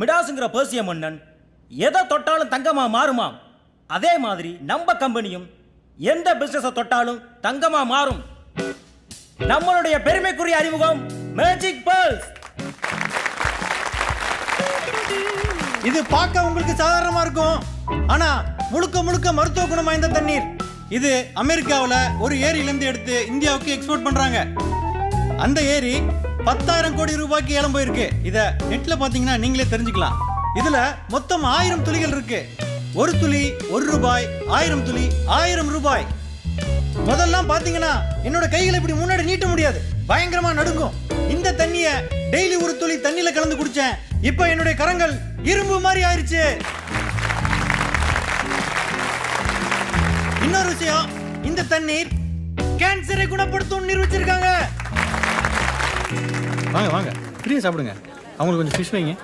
மிடாஸுங்கிற பேர்சிய மன்னன் எதை தொட்டாலும் தங்கமாக மாறுமாம். அதே மாதிரி நம்ம கம்பெனியும் எந்த பிசினஸை தொட்டாலும் தங்கமாக மாறும். நம்மளுடைய பெருமைக்குரிய அறிமுகம் மேஜிக் பேர்ஸ் இது பார்க்க உங்களுக்கு சாதாரணமா இருக்கும். ஆனா முழுக்க முழுக்க மருத்துவ குணம் வாய்ந்த தண்ணீர். இது அமெரிக்காவில் ஒரு ஏரியிலேருந்து எடுத்து இந்தியாவுக்கு எக்ஸ்போர்ட் பண்றாங்க. அந்த ஏரி பத்தாயிரம் கோடி ரூபாய்க்கு ஏலம் போயிருக்கு. இத நெட்ல பாத்தீங்கன்னா நீங்களே தெரிஞ்சுக்கலாம். இதுல மொத்தம் ஆயிரம் துளிகள் இருக்கு. ஒரு துளி ஒரு ரூபாய் ஆயிரம் துளி ஆயிரம் ரூபாய். முதல்லாம் பாத்தீங்கன்னா என்னோட கைகளை இப்படி முன்னாடி நீட்ட முடியாது. பயங்கரமா நடுங்கும். இந்த தண்ணிய டெய்லி ஒரு துளி தண்ணியில கலந்து குடிச்சேன். இப்போ என்னுடைய கரங்கள் இரும்பு மாதிரி ஆயிருச்சு. இன்னொரு விஷயம் இந்த தண்ணீர் கேன்சரை குணப்படுத்தும் நிரூபிச்சிருக்காங்க. வாங்க வாங்க. ஃப்ரீயாக சாப்பிடுங்க. அவங்களுக்கு கொஞ்சம் ஃபிஷ் வைங்க.